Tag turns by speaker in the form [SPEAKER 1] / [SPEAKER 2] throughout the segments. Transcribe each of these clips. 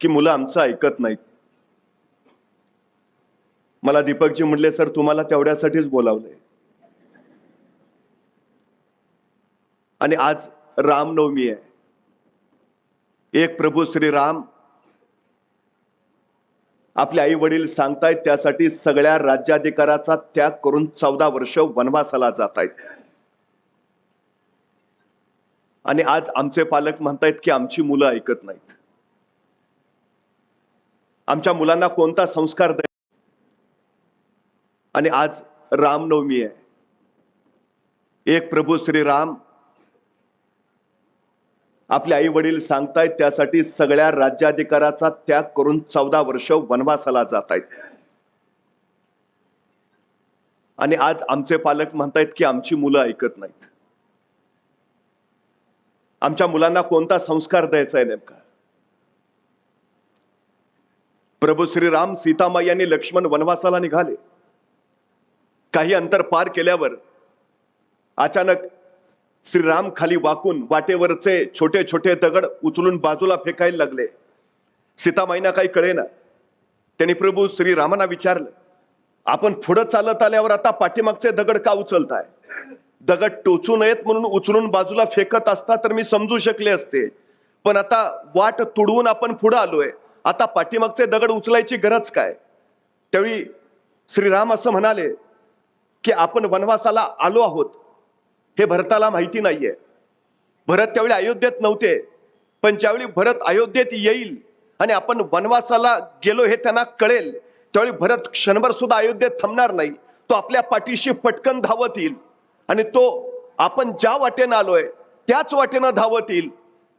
[SPEAKER 1] की मुलं आमचं ऐकत नाहीत. मला दीपकजी म्हणले सर तुम्हाला तेवढ्यासाठीच बोलावलंय. आणि आज रामनवमी आहे. एक प्रभू श्री राम आपले आई वडील सांगतायत त्यासाठी सगळ्या राज्याधिकाराचा त्याग करून चौदा वर्ष वनवासाला जात आहेत आणि आज आमचे पालक म्हणतायत की आमची मुलं ऐकत नाहीत. आमच्या मुलांना कोणता संस्कार द्याय आणि आज रामनवमी आहे. एक प्रभू श्री राम आपले आई वडील सांगतायत त्यासाठी सगळ्या राज्याधिकाराचा त्याग करून चौदा वर्ष वनवासाला जात आहेत आणि आज आमचे पालक म्हणतायत की आमची मुलं ऐकत नाहीत. आमच्या मुलांना कोणता संस्कार द्यायचा आहे नेमका? प्रभू श्रीराम सीतामाई आणि लक्ष्मण वनवासाला निघाले. काही अंतर पार केल्यावर अचानक श्रीराम खाली वाकून वाटेवरचे छोटे छोटे दगड उचलून बाजूला फेकायला लागले. सीतामाईना काही कळेना. त्यांनी प्रभू श्रीरामांना विचारलं आपण पुढं चालत आल्यावर आता पाठीमागचे दगड का उचलताय? दगड टोचू नयेत म्हणून उचलून बाजूला फेकत असता तर मी समजू शकले असते. पण आता वाट तुडवून आपण पुढे आलोय. आता पाठीमागचे दगड उचलायची गरज काय? त्यावेळी श्रीराम असं म्हणाले की आपण वनवासाला आलो आहोत. हे भरताला माहिती नाहीये. भरत त्यावेळी अयोध्येत नव्हते. पण ज्यावेळी भरत अयोध्येत येईल आणि आपण वनवासाला गेलो हे त्यांना कळेल त्यावेळी भरत क्षणभर सुद्धा अयोध्येत थांबणार नाही. तो आपल्या पाठीशी पटकन धावत येईल आणि तो आपण ज्या वाटेनं आलोय त्याच वाटेनं धावत येईल.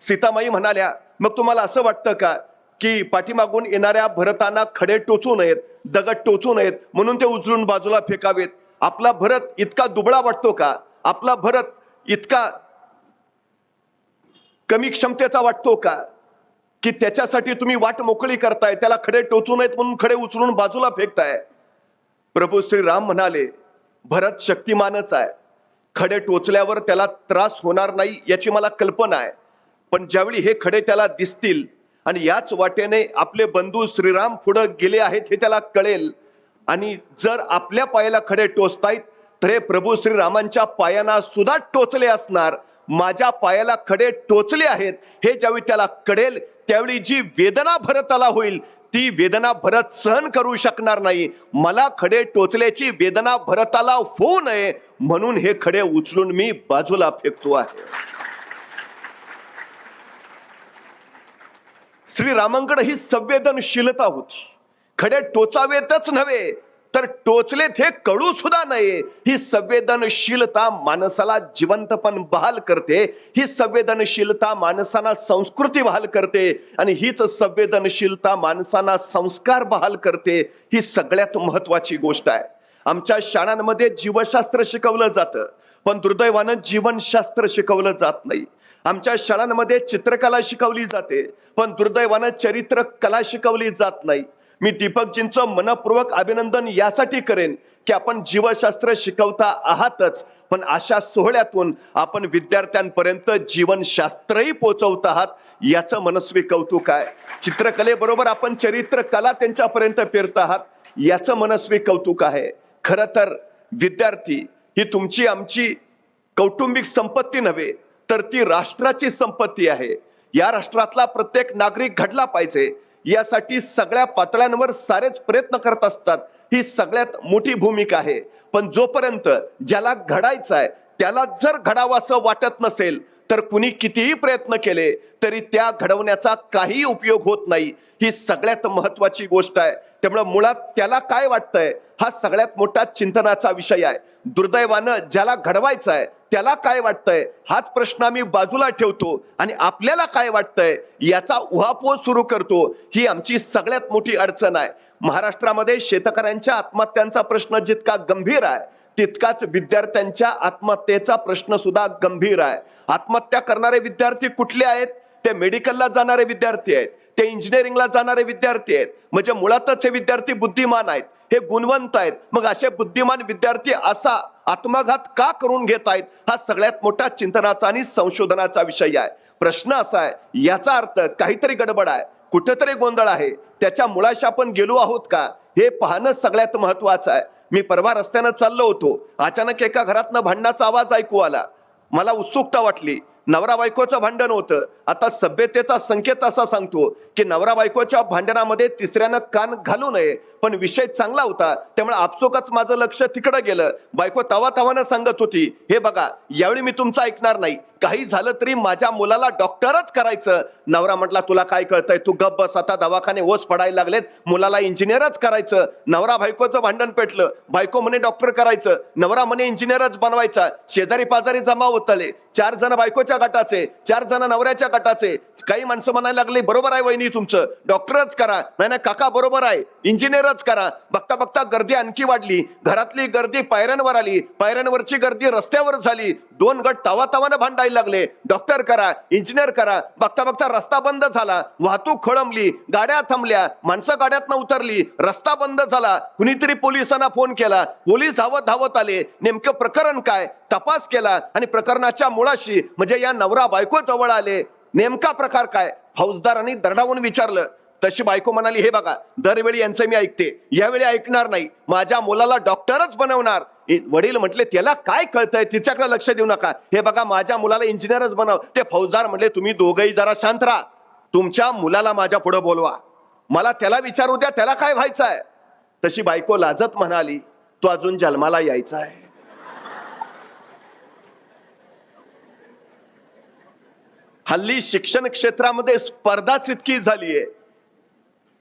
[SPEAKER 1] सीतामाई म्हणाल्या मग तुम्हाला असं वाटतं का की पाठीमागून येणाऱ्या भरतांना खडे टोचू नयेत दगड टोचू नयेत म्हणून ते उचलून बाजूला फेकावेत. आपला भरत इतका दुबळा वाटतो का? आपला भरत इतका कमी क्षमतेचा वाटतो का? की त्याच्यासाठी तुम्ही वाट मोकळी करताय त्याला खडे टोचू नयेत म्हणून खडे उचलून बाजूला फेकताय. प्रभू श्रीराम म्हणाले भरत शक्तिमानच आहे. खडे टोचल्यावर त्याला त्रास होणार नाही याची मला कल्पना आहे. पण ज्यावेळी हे खडे त्याला दिसतील आणि याच वाटेने आपले बंधू श्रीराम पुढं गेले आहेत हे त्याला कळेल. आणि जर आपल्या पायाला खडे टोचतायत तर हे प्रभू श्रीरामांच्या पायांना सुद्धा टोचले असणार. माझ्या पायाला खडे टोचले आहेत हे ज्यावेळी त्याला कळेल त्यावेळी जी वेदना भरताला होईल ती वेदना भरत सहन करू शकणार नाही. मला खडे टोचल्याची वेदना भरताला होऊ नये म्हणून हे खडे उचलून मी बाजूला फेकतो आहे. श्रीरामांकडे ही संवेदनशीलता होती. खडे टोचावेतच नव्हे तर टोचलेत हे कळू सुद्धा नये. ही संवेदनशीलता माणसाला जिवंतपण बहाल करते. ही संवेदनशीलता माणसांना संस्कृती बहाल करते. आणि हीच संवेदनशीलता माणसांना संस्कार बहाल करते ही सगळ्यात महत्वाची गोष्ट आहे. आमच्या शाळांमध्ये जीवशास्त्र शिकवलं जातं पण दुर्दैवानं जीवनशास्त्र शिकवलं जात नाही. आमच्या शाळांमध्ये चित्रकला शिकवली जाते पण दुर्दैवानं चरित्र कला शिकवली जात नाही. मी दीपकजींचं मनपूर्वक अभिनंदन यासाठी करेन की आपण जीवशास्त्र शिकवता आहातच पण अशा सोहळ्यातून आपण विद्यार्थ्यांपर्यंत जीवनशास्त्रही पोचवत आहात याचं मनस्वी कौतुक आहे. चित्रकलेबरोबर आपण चरित्र कला त्यांच्यापर्यंत पेरत आहात याचं मनस्वी कौतुक आहे. खरं तर विद्यार्थी ही तुमची आमची कौटुंबिक संपत्ती नव्हे तर ती राष्ट्राची संपत्ती आहे. या राष्ट्रातला प्रत्येक नागरिक घडला पाहिजे. यासाठी सगळ्या पातळ्यांवर सारेच प्रयत्न करत असतात. ही सगळ्यात मोठी भूमिका आहे. पण जोपर्यंत ज्याला घडायचं आहे त्याला जर घडावं असं वाटत नसेल तर कुणी कितीही प्रयत्न केले तरी त्या घडवण्याचा काही उपयोग होत नाही. ही सगळ्यात महत्वाची गोष्ट आहे. त्यामुळं मुळात त्याला काय वाटतंय? हा सगळ्यात मोठा चिंतनाचा विषय आहे. दुर्दैवानं ज्याला घडवायचं आहे त्याला काय वाटतंय? हाच प्रश्न आम्ही बाजूला ठेवतो आणि आपल्याला काय वाटतंय? याचा उहापोह सुरू करतो. ही आमची सगळ्यात मोठी अडचण आहे. महाराष्ट्रामध्ये शेतकऱ्यांच्या आत्महत्यांचा प्रश्न जितका गंभीर आहे तितकाच विद्यार्थ्यांच्या आत्महत्येचा प्रश्न सुद्धा गंभीर आहे. आत्महत्या करणारे विद्यार्थी कुठले आहेत? ते मेडिकलला जाणारे विद्यार्थी आहेत. ते इंजिनिअरिंगला जाणारे विद्यार्थी आहेत. म्हणजे मुळातच हे विद्यार्थी बुद्धिमान आहेत. हे गुणवंत आहेत. मग असे बुद्धिमान विद्यार्थी असा आत्मघात का करून घेत आहेत? हा सगळ्यात मोठा चिंतनाचा आणि संशोधनाचा विषय आहे. प्रश्न असा आहे याचा अर्थ काहीतरी गडबड आहे. कुठेतरी गोंधळ आहे. त्याच्या मुळाशी आपण गेलो आहोत का? हे पाहणं सगळ्यात महत्वाचं आहे. मी परवा रस्त्यानं चाललो होतो. अचानक एका घरातनं भांडणाचा आवाज ऐकू आला. मला उत्सुकता वाटली. नवरा बायकोचं भांडण होतं. आता सभ्यतेचा संकेत असा सांगतो की नवरा बायकोच्या भांडणामध्ये तिसऱ्यानं कान घालू नये. पण विषय चांगला होता. त्यामुळे आपसोकच माझं लक्ष तिकडं गेलं. बायको तवा तवानं सांगत होती हे बघा यावेळी मी तुमचं ऐकणार नाही. काही झालं तरी माझ्या मुलाला डॉक्टरच करायचं. नवरा म्हटला तुला काय कळतंय? तू गप्प बस. आता दवाखाने ओस पडायला लागलेत. मुलाला इंजिनियरच करायचं. नवरा बायकोचं भांडण पेटलं. बायको म्हणे डॉक्टर करायचं. नवरा म्हणे इंजिनियरच बनवायचा. शेजारी पाजारी जमा होतले. चार जण बायकोच्या गटाचे. चार जण नवऱ्याच्या गटाचे. काही माणसं म्हणायला लागले बरोबर आहे वहिनी तुमचं. डॉक्टरच करा. नाही नाही काका बरोबर आहे. इंजिनियरच करा. बघता बघता गर्दी आणखी वाढली. घरातली गर्दी पायऱ्यांवर आली. पायऱ्यांवरची गर्दी रस्त्यावर झाली. दोन गट तावा तावानं भांडायला लागले. डॉक्टर करा इंजिनियर करा. बघता बघता रस्ता बंद झाला. वाहतूक खोळंबली. गाड्या थांबल्या. माणसं गाड्यातनं उतरली. रस्ता बंद झाला. कुणीतरी पोलिसांना फोन केला. पोलीस धावत धावत आले. नेमकं प्रकरण काय? तपास केला आणि प्रकरणाच्या मुळाशी म्हणजे या नवरा बायको जवळ आले. नेमका प्रकार काय? फौजदारांनी दरडावून विचारलं. तशी बायको म्हणाली हे बघा दरवेळी यांचं मी ऐकते. यावेळी ऐकणार नाही. माझ्या मुलाला डॉक्टरच बनवणार. वडील म्हटले त्याला काय कळतंय? तिच्याकडे लक्ष देऊ नका. हे बघा माझ्या मुलाला इंजिनियरच बनव. ते फौजदार म्हणले तुम्ही दोघही जरा शांत राहा. तुमच्या मुलाला माझ्या पुढे बोलवा. मला त्याला विचारू द्या त्याला काय व्हायचं आहे तशी बायको लाजत म्हणाली तो अजून जन्माला यायचा आहे हल्ली शिक्षण क्षेत्रामध्ये स्पर्धाच इतकी झालीये.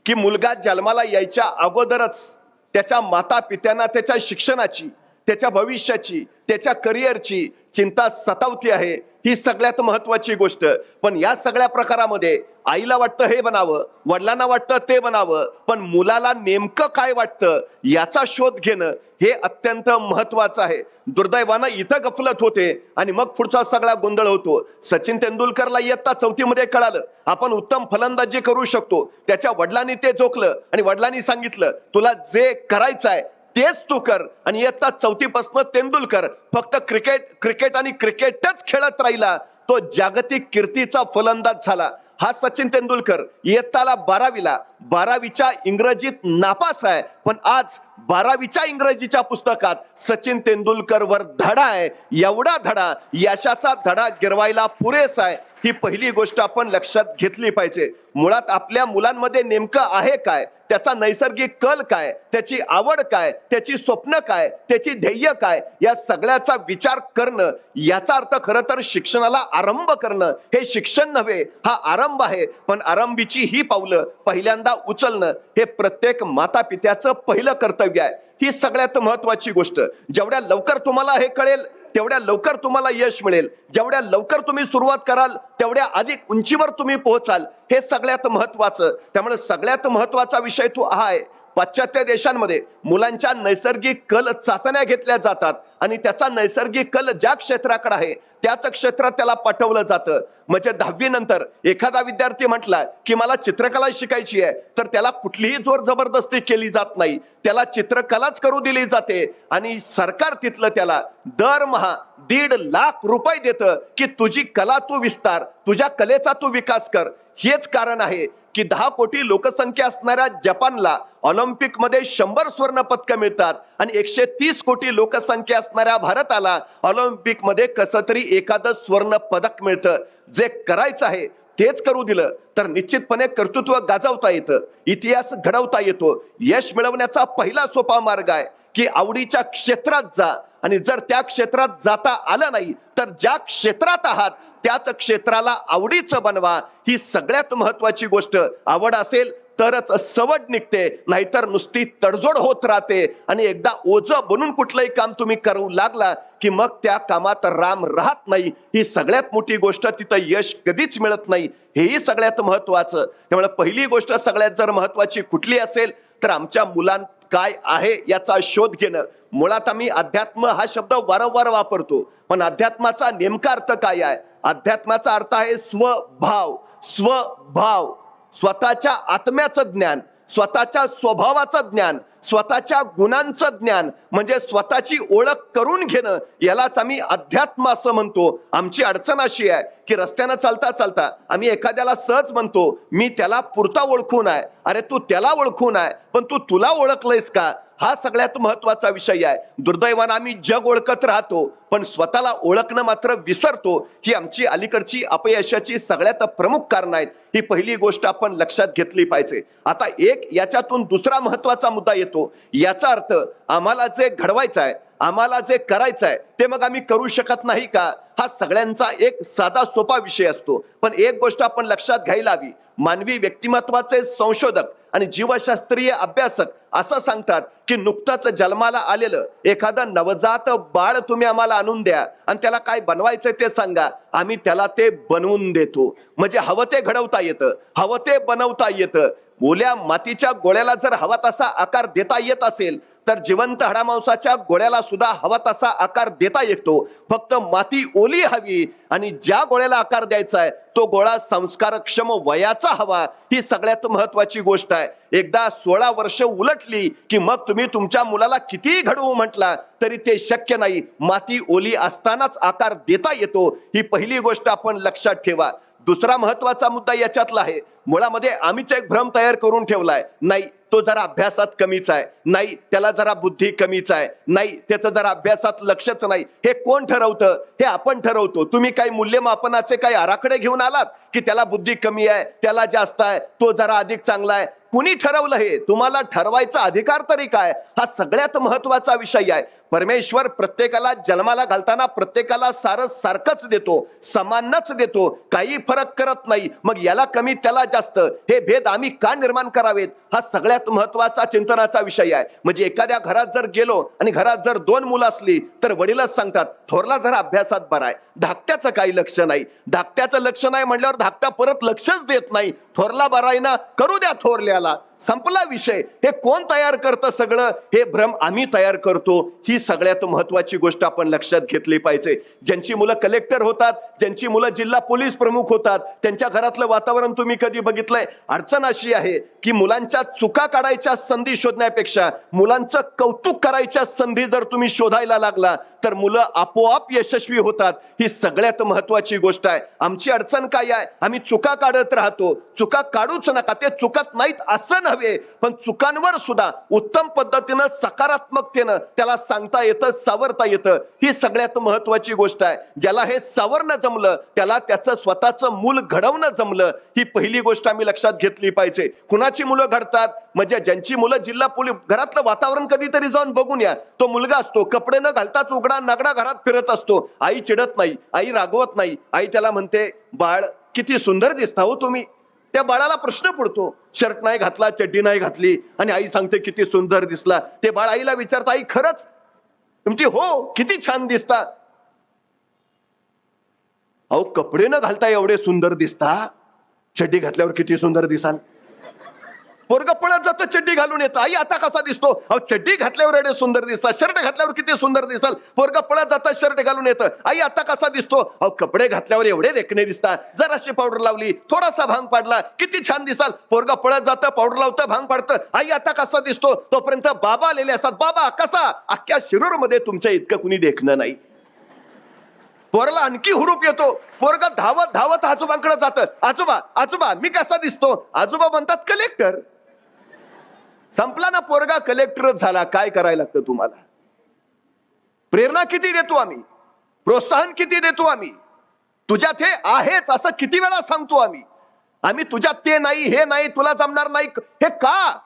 [SPEAKER 1] की मुलगा जन्माला यायच्या अगोदरच त्याच्या माता पित्यांना त्याच्या शिक्षणाची त्याच्या भविष्याची त्याच्या करिअरची चिंता सतावती आहे. ही सगळ्यात महत्वाची गोष्ट. पण या सगळ्या प्रकारामध्ये आईला वाटतं हे बनावं वडिलांना वाटतं ते बनावं पण मुलाला नेमकं काय वाटतं याचा शोध घेणं हे अत्यंत महत्वाचं आहे. दुर्दैवानं इथं गफलत होते आणि मग पुढचा सगळा गोंधळ होतो. सचिन तेंडुलकरला इयत्ता चौथीमध्ये कळालं. आपण उत्तम फलंदाजी करू शकतो. त्याच्या वडिलांनी ते जोखलं आणि वडिलांनी सांगितलं तुला जे करायचं आहे तेच तू कर. आणि इयत्ता चौथीपासून तेंडुलकर फक्त क्रिकेट क्रिकेट आणि क्रिकेटच खेळत राहिला. तो जागतिक कीर्तीचा फलंदाज झाला. हा सचिन तेंडुलकर इयत्ताला बारावीला. बारावीच्या इंग्रजीत नापास आहे. पण आज बारावीच्या इंग्रजीच्या पुस्तकात सचिन तेंडुलकर वर धडा आहे. एवढा धडा यशाचा धडा गिरवायला पुरेसा आहे. ही पहिली गोष्ट आपण लक्षात घेतली पाहिजे. मुळात आपल्या मुलांमध्ये नेमकं आहे काय? त्याचा नैसर्गिक कल काय? त्याची आवड काय? त्याची स्वप्न काय? त्याची ध्येय काय? या सगळ्याचा विचार करणं याचा अर्थ खरं तर शिक्षणाला आरंभ करणं. हे शिक्षण नव्हे हा आरंभ आहे. पण आरंभीची ही पावलं पहिल्यांदा उचलणं हे प्रत्येक माता पित्याचं पहिलं कर्तव्य आहे. ही सगळ्यात महत्वाची गोष्ट. जेवढ्या लवकर तुम्हाला हे कळेल तेवढ्या लवकर तुम्हाला यश मिळेल. जेवढ्या लवकर तुम्ही सुरुवात कराल तेवढ्या अधिक उंचीवर तुम्ही पोहोचाल. हे सगळ्यात महत्वाचं त्यामुळे सगळ्यात महत्त्वाचा विषय तो हा आहे. पाश्चात्य देशांमध्ये मुलांच्या नैसर्गिक कल चाचण्या घेतल्या जातात आणि त्याचा नैसर्गिक कल ज्या क्षेत्राकडे आहे त्याच क्षेत्रात त्याला पाठवलं जातं. म्हणजे दहावी नंतर एखादा विद्यार्थी म्हटला की मला चित्रकला शिकायची आहे. तर त्याला कुठलीही जोर जबरदस्ती केली जात नाही. त्याला चित्रकलाच करू दिली जाते आणि सरकार तिथलं त्याला दरमहा दीड लाख रुपये देतं की तुझी कला तू विस्तार तुझ्या कलेचा तू विकास कर. हेच कारण आहे. की दहा कोटी लोकसंख्या असणाऱ्या जपानला ऑलिम्पिकमध्ये शंभर स्वर्ण पदकं मिळतात आणि एकशे तीस कोटी लोकसंख्या असणाऱ्या भारताला ऑलिम्पिकमध्ये कसं तरी एखादं स्वर्ण पदक मिळतं. जे करायचं आहे तेच करू दिलं. तर निश्चितपणे कर्तृत्व गाजवता येतं. इतिहास घडवता येतो. यश मिळवण्याचा पहिला सोपा मार्ग आहे की आवडीच्या क्षेत्रात जा. आणि जर त्या क्षेत्रात जाता आलं नाही तर ज्या क्षेत्रात आहात त्याच क्षेत्राला आवडीचं बनवा. ही सगळ्यात महत्वाची गोष्ट. आवड असेल तरच सवड निघते. नाहीतर नुसती तडजोड होत राहते. आणि एकदा ओझ बनून कुठलंही काम तुम्ही करू लागला की मग त्या कामात राम राहत नाही. ही सगळ्यात मोठी गोष्ट. तिथं यश कधीच मिळत नाही. हेही सगळ्यात महत्वाचं. त्यामुळे पहिली गोष्ट सगळ्यात जर महत्वाची कुठली असेल तर आमच्या मुलांत काय आहे याचा शोध घेणं. मुळात आम्ही अध्यात्म हा शब्द वारंवार वापरतो. पण अध्यात्माचा नेमका अर्थ काय आहे? अध्यात्माचा अर्थ आहे स्वभाव स्वभाव. स्वतःच्या आत्म्याचं ज्ञान स्वतःच्या स्वभावाचं ज्ञान स्वतःच्या गुणांचं ज्ञान म्हणजे स्वतःची ओळख करून घेणं यालाच आम्ही अध्यात्म असं म्हणतो. आमची अडचण अशी आहे की रस्त्यानं चालता चालता आम्ही एखाद्याला सहज म्हणतो मी त्याला पुरता ओळखून आहे. अरे तू त्याला ओळखून आहे पण तू तुला ओळखलंयस का? हा सगळ्यात महत्त्वाचा विषय आहे. दुर्दैवानं आम्ही जग ओळखत राहतो पण स्वतःला ओळखणं मात्र विसरतो ही आमची अलीकडची अपयशाची सगळ्यात प्रमुख कारण आहेत. ही पहिली गोष्ट आपण लक्षात घेतली पाहिजे. आता एक याच्यातून दुसरा महत्त्वाचा मुद्दा येतो. याचा अर्थ आम्हाला जे घडवायचं आहे आम्हाला जे करायचं आहे ते मग आम्ही करू शकत नाही का? हा सगळ्यांचा एक साधा सोपा विषय असतो. पण एक गोष्ट आपण लक्षात घ्यायला हवी. मानवी व्यक्तिमत्वाचे संशोधक आणि जीवशास्त्रीय अभ्यासक असं सांगतात की नुकतंच जन्माला आलेलं एखादं नवजात बाळ तुम्ही आम्हाला आणून द्या आणि त्याला काय बनवायचं ते सांगा. आम्ही त्याला ते बनवून देतो. म्हणजे हवं ते घडवता येतं. हवं ते बनवता येतं. ओल्या मातीच्या गोळ्याला जर हवा तसा आकार देता येत असेल तर जिवंत हाडामांसाच्या गोळ्याला सुद्धा हवा तसा आकार देता येतो. फक्त माती ओली हवी आणि ज्या गोळ्याला आकार द्यायचा आहे तो गोळा संस्कारक्षम वयाचा हवा ही सगळ्यात महत्वाची गोष्ट आहे. एकदा सोळा वर्ष उलटली की मग तुम्ही तुमच्या मुलाला कितीही घडवू म्हटला तरी ते शक्य नाही. माती ओली असतानाच आकार देता येतो. ही पहिली गोष्ट आपण लक्षात ठेवा. दुसरा महत्त्वाचा मुद्दा याच्यातला आहे. मुळामध्ये आम्हीच एक भ्रम तयार करून ठेवलाय. नाही तो जरा अभ्यासात कमीच आहे. नाही त्याला जरा बुद्धी कमीच आहे. नाही त्याचं जरा अभ्यासात लक्षच नाही. हे कोण ठरवतं? हे आपण ठरवतो. तुम्ही काही मूल्यमापनाचे काही आराखडे घेऊन आलात की त्याला बुद्धी कमी आहे त्याला जास्त आहे तो जरा अधिक चांगला आहे. कुणी ठरवलं हे? तुम्हाला ठरवायचा अधिकार तरी काय? हा सगळ्यात महत्त्वाचा विषय आहे. परमेश्वर प्रत्येकाला जन्माला घालताना प्रत्येकाला सारं सारखंच देतो समानच देतो काही फरक करत नाही. मग याला कमी त्याला जास्त. हे भेद आम्ही का निर्माण करावेत? हा सगळ्यात महत्त्वाचा चिंतनाचा विषय आहे. म्हणजे एखाद्या घरात जर गेलो आणि घरात जर दोन मुलं असली तर वडीलच सांगतात थोरला जरा अभ्यासात बरा आहे. धाकट्याचं काही लक्ष नाही. धाकट्याचं लक्ष नाही म्हणल्यावर धाकटा परत लक्षच देत नाही. थोरला बरा आहे ना? करू द्या थोरल्याला. संपला विषय. हे कोण तयार करतं सगळं? हे भ्रम आम्ही तयार करतो. ही सगळ्यात महत्वाची गोष्ट आपण लक्षात घेतली पाहिजे. ज्यांची मुलं कलेक्टर होतात ज्यांची मुलं जिल्हा पोलीस प्रमुख होतात त्यांच्या घरातलं वातावरण तुम्ही कधी बघितलंय? अडचण अशी आहे की मुलांच्या चुका काढायच्या संधी शोधण्यापेक्षा मुलांचं कौतुक करायच्या संधी जर तुम्ही शोधायला लागला तर मुलं आपोआप यशस्वी होतात. ही सगळ्यात महत्वाची गोष्ट आहे. आमची अडचण काय आहे? आम्ही चुका काढत राहतो. चुका काढूच नका. ते चुकत नाहीत असं नव्हे पण चुकांवर सुद्धा उत्तम पद्धतीनं सकारात्मकतेनं त्याला सांगता येतं सावरता येतं. ही सगळ्यात महत्वाची गोष्ट आहे. ज्याला हे सावरणं जमलं त्याला त्याचं स्वतःचं मूल घडवणं जमलं ही पहिली गोष्ट आम्ही लक्षात घेतली पाहिजे. कुणाची मुलं घडतात? म्हणजे ज्यांची मुलं जिल्हा पोलीस घरातलं वातावरण कधीतरी जाऊन बघून या. तो मुलगा असतो कपडे न घालताच उघडा नागडा घरात फिरत असतो. आई चिडत नाही आई रागवत नाही. आई त्याला म्हणते बाळ किती सुंदर दिसता हो तुम्ही. त्या बाळाला प्रश्न पडतो शर्ट नाही घातला चड्डी नाही घातली आणि आई सांगते किती सुंदर दिसला. ते बाळ आईला विचारत आई खरंच? तुमची हो किती छान दिसता. अहो कपडे न घालता एवढे सुंदर दिसता? चड्डी घातल्यावर किती सुंदर दिसाल? पोरग पळत जातं चड्डी घालून येतं. आई आता कसा दिसतो? अहो चड्डी घातल्यावर एवढे सुंदर दिसतात. शर्ट घातल्यावर किती सुंदर दिसाल. पोरग पळत जातात शर्ट घालून येतं. आई आता कसा दिसतो? अहो कपडे घातल्यावर एवढे देखणे दिसतात. जराशी पावडर लावली थोडासा भांग पाडला किती छान दिसाल. पोरग पळत जातं पावडर लावतं भांग पाडतं. आई आता कसा दिसतो? तोपर्यंत बाबा आलेले असतात. बाबा कसा? अख्ख्या शिरूरमध्ये तुमच्या इतकं कुणी देखणं नाही. पोरला आणखी हुरूप येतो. पोरग धावत धावत आजोबांकडे जातं. आजोबा आजोबा मी कसा दिसतो? आजोबा म्हणतात कलेक्टर. संपला ना पोरगा कलेक्टरच झाला. काय करायला लागतं तुम्हाला? प्रेरणा किती देतो आम्ही? प्रोत्साहन किती देतो आम्ही? तुझ्यात हे आहेच असं किती वेळा सांगतो आम्ही? आम्ही तुझ्यात ते नाही हे नाही तुला जमणार नाही. हे का?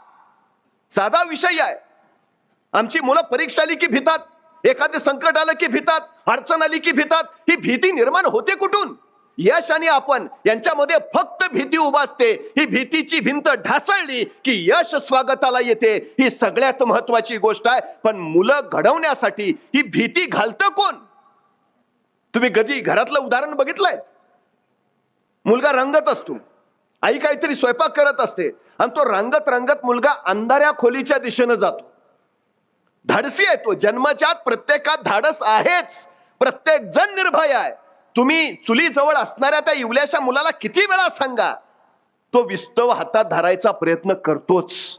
[SPEAKER 1] साधा विषय आहे. आमची मुलं परीक्षा आली की भितात एखादे संकट आलं की भितात अडचण आली की भितात. ही भीती निर्माण होते कुठून? यश आणि आपण यांच्यामध्ये फक्त भीती उभासते ही भीतीची भिंत ढासळली की यश स्वागताला येते. ही सगळ्यात महत्वाची गोष्ट आहे. पण मुलं घडवण्यासाठी ही भीती घालतं कोण? तुम्ही कधी घरातलं उदाहरण बघितलंय? मुलगा रंगत असतो. आई काहीतरी स्वयंपाक करत असते. आणि तो रंगत रंगत मुलगा अंधाऱ्या खोलीच्या दिशेनं जातो. धाडसी आहे तो. जन्माच्या प्रत्येकात धाडस आहेच. प्रत्येक जण निर्भय आहे. तुम्ही चुलीजवळ असणाऱ्या त्या इवल्याच्या मुलाला किती वेळा सांगा? तो विस्तव हातात धरायचा प्रयत्न करतोच.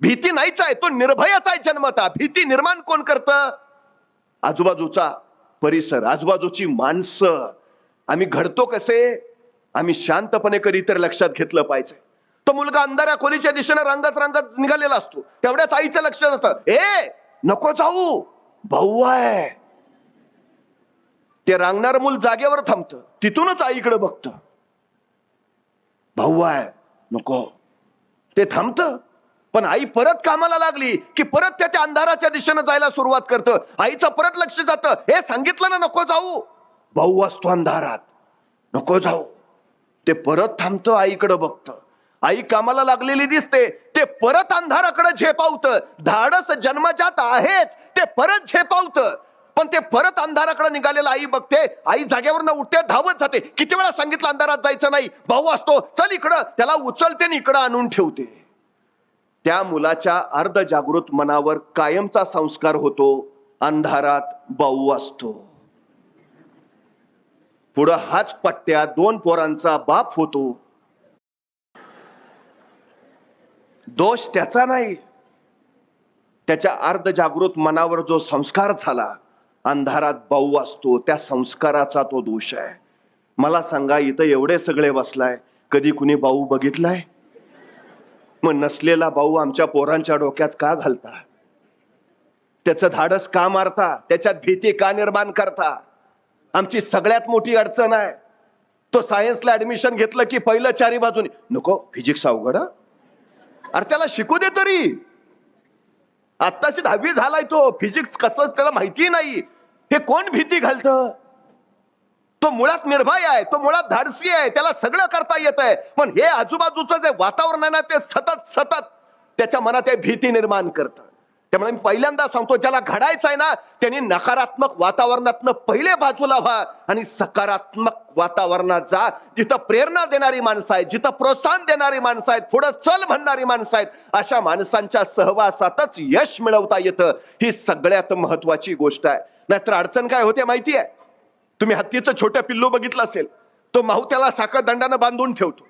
[SPEAKER 1] भीती नाहीच आहे तो निर्भयाचा आहे जन्मता. भीती निर्माण कोण करतं? आजूबाजूचा परिसर आजूबाजूची माणसं. आम्ही घडतो कसे? आम्ही शांतपणे कधी तर लक्षात घेतलं पाहिजे. तो मुलगा अंधाऱ्या खोलीच्या दिशेने रंगत रंगत निघालेला असतो. तेवढ्याच आईचं लक्ष असतं. ए नको जाऊ. भाऊ आहे. ते रांगणार मूल जागेवर थांबतं. तिथूनच आईकडे बघतं. भाऊ आहे नको. ते थांबतं. पण आई परत कामाला लागली की परत त्या त्या अंधाराच्या दिशेनं जायला सुरुवात करतं. आईचं परत लक्ष जातं. हे सांगितलं ना नको जाऊ. भाऊ असतो अंधारात. नको जाऊ. ते परत थांबतं आईकडे बघतं. आई कामाला लागलेली दिसते. ते परत अंधाराकडे झेपावतं. धाडस जन्मजात आहेच. ते परत झेपावतं. पण ते परत अंधाराकडे निघालेलं आई बघते. आई जागेवर न उठते धावत जाते. किती वेळा सांगितलं अंधारात जायचं नाही. भाऊ असतो चल इकडं. त्याला उचलते आणि इकडं आणून ठेवते. त्या मुलाच्या अर्ध जागृत मनावर कायमचा संस्कार होतो. अंधारात भाऊ असतो. पुढं हाच पट्ट्या दोन पोरांचा बाप होतो. दोष त्याचा नाही. त्याच्या अर्ध जागृत मनावर जो संस्कार झाला अंधारात बाऊ असतो त्या संस्काराचा तो दोष आहे. मला सांगा इथं एवढे सगळे बसलाय कधी कुणी बाऊ बघितलाय? मग नसलेला भाऊ आमच्या पोरांच्या डोक्यात का घालता? त्याचं धाडस का मारता? त्याच्यात भीती का निर्माण करता? आमची सगळ्यात मोठी अडचण आहे. तो सायन्सला ऍडमिशन घेतलं की पहिलं चारी बाजूने. नको फिजिक्स अवघड अरे त्याला शिकू दे तरी. आत्ताशी दहावी झालाय तो. फिजिक्स कसं त्याला माहिती नाही. हे कोण भीती घालतं? तो मुळात निर्भय आहे. तो मुळात धाडसी आहे. त्याला सगळं करता येत आहे. पण हे आजूबाजूचं जे वातावरण आहे ना ते सतत सतत त्याच्या मनात हे भीती निर्माण करतं. त्यामुळे मी पहिल्यांदा सांगतो ज्याला घडायचं आहे ना त्यांनी नकारात्मक वातावरणातनं पहिले बाजूला व्हा आणि सकारात्मक वातावरणात जा. जिथं प्रेरणा देणारी माणसं आहेत जिथं प्रोत्साहन देणारी माणसं आहेत पुढं चल म्हणणारी माणसं आहेत अशा माणसांच्या सहवासातच यश मिळवता येतं. ही सगळ्यात महत्वाची गोष्ट आहे. नाहीतर अडचण काय होते माहिती आहे तुम्ही हत्तीचं छोट्या पिल्लू बघितलं असेल तो माहुत्याला साखर दंडानं बांधून ठेवतो.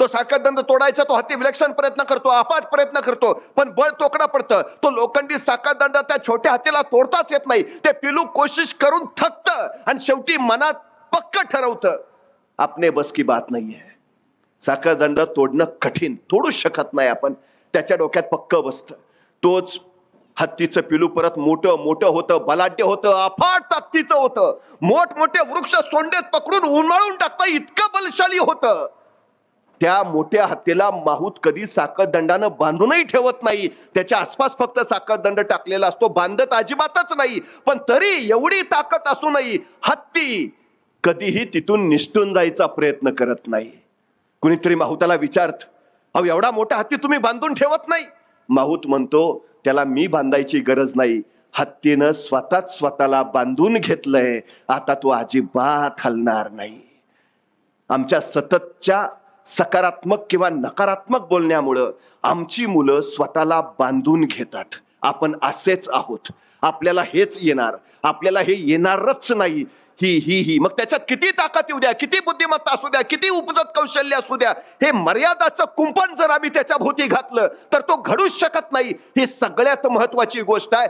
[SPEAKER 1] तो साखर दंड तोडायचा तो हत्ती विलक्षण प्रयत्न करतो अपाट प्रयत्न करतो पण बळ तोकडा पडतं. तो लोखंडी साखर दंड त्या छोट्या हत्तीला तोडताच येत नाही. ते पिलू कोशिश करून थकत आणि शेवटी मनात पक्क ठरवतं. आपने बस की बात नाहीये. साखर दंड तोडणं कठीण तोडूच शकत नाही आपण. त्याच्या डोक्यात पक्क बसतं. तोच हत्तीचं पिलू परत मोठं मोठं होतं बलाढ्य होतं अफाट ताकदीचं होतं. मोठमोठे वृक्ष सोंडेत पकडून उन्हाळून टाकतं इतकं बलशाली होतं. त्या मोठ्या हत्तीला माहूत कधी साखरदंडानं बांधूनही ठेवत नाही. त्याच्या आसपास फक्त साखरदंड टाकलेला असतो. बांधत अजिबातच नाही. पण तरी एवढी ताकद असूनही हत्ती कधीही तिथून निष्ठून जायचा प्रयत्न करत नाही. कुणीतरी माहुताला विचारत अहो एवढा मोठा हत्ती तुम्ही बांधून ठेवत नाही? माहूत म्हणतो त्याला मी बांधायची गरज नाही. हत्तीनं स्वतःच स्वतःला बांधून घेतलंय. आता तो अजिबात हलणार नाही. आमच्या सततच्या सकारात्मक किंवा नकारात्मक बोलण्यामुळं आमची मुलं स्वतःला बांधून घेतात. आपण असेच आहोत. आपल्याला हेच येणार. आपल्याला हे येणारच नाही. ही ही ही. मग त्याच्यात किती ताकद येऊ द्या? किती बुद्धिमत्ता असू द्या? किती उपजत कौशल्य असू द्या? हे मर्यादाचं कुंपण जर आम्ही त्याच्या भोवती घातलं तर तो घडूच शकत नाही. ही सगळ्यात महत्वाची गोष्ट आहे.